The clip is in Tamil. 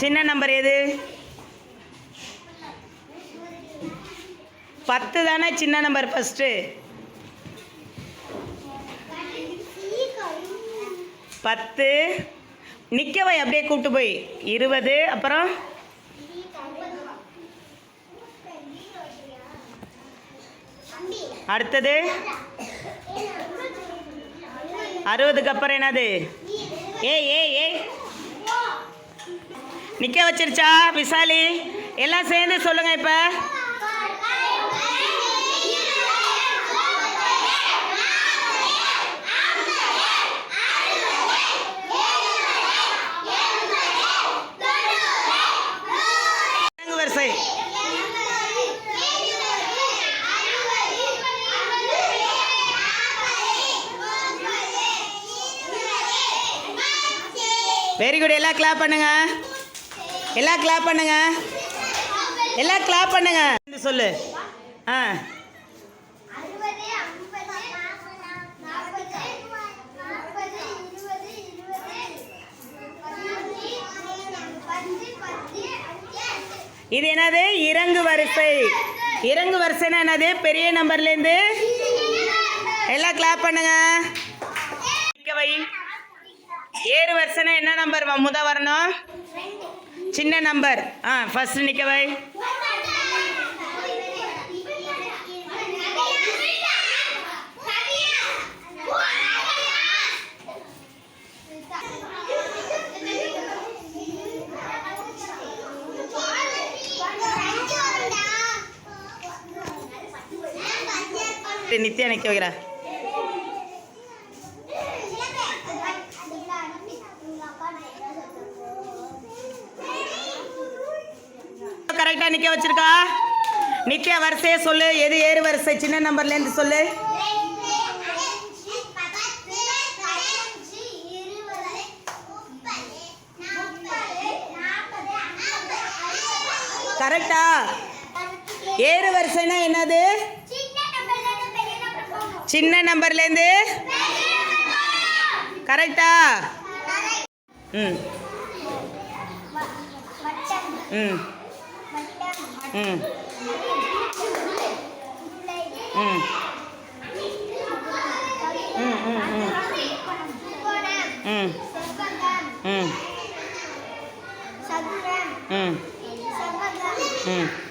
சின்ன நம்பர் எது? பத்து தானே சின்ன நம்பர் ஃபஸ்ட்டு பத்து. நிற்கவை அப்படியே கூப்பிட்டு போய். இருபது அப்புறம்? அடுத்தது? அறுபதுக்கு அப்புறம் என்னது? ஏ ஏ ஏய். நிற்க வச்சிருச்சா விசாலி? எல்லாம் சேர்ந்து சொல்லுங்க இப்போ. வரிசை. வெரி குட் எல்லாம் கிளாப் பண்ணுங்க. எல்லாம் கிளாப் பண்ணுங்க. எல்லாம் கிளாப் பண்ணுங்க. சொல்லு. ஆ. இது என்னது? இறங்கு வரிசை. இறங்கு வரிசைனா என்னது? பெரிய நம்பர்லேருந்து எல்லாம் கிளாப் பண்ணுங்க. ஏறு வரிசைனா என்ன நம்பர் முத வரணும் சின்ன நம்பர். ஆ ஃபர்ஸ்ட் நிற்கவை நித்யா நிற்க வைக்கிறேன் கரெக்டாக நிற்க வச்சிருக்கா? நிற்க வரிசையை சொல்லு. எது ஏறு வரிசை? சின்ன நம்பர்லேருந்து சொல்லு. கரெக்டா ஏறு வரிசைனா என்னது? சின்ன நம்பர்லேருந்து கரெக்டா ம். ம். ம். ம். ம் ம் ம். ம். ம். ம். ம்.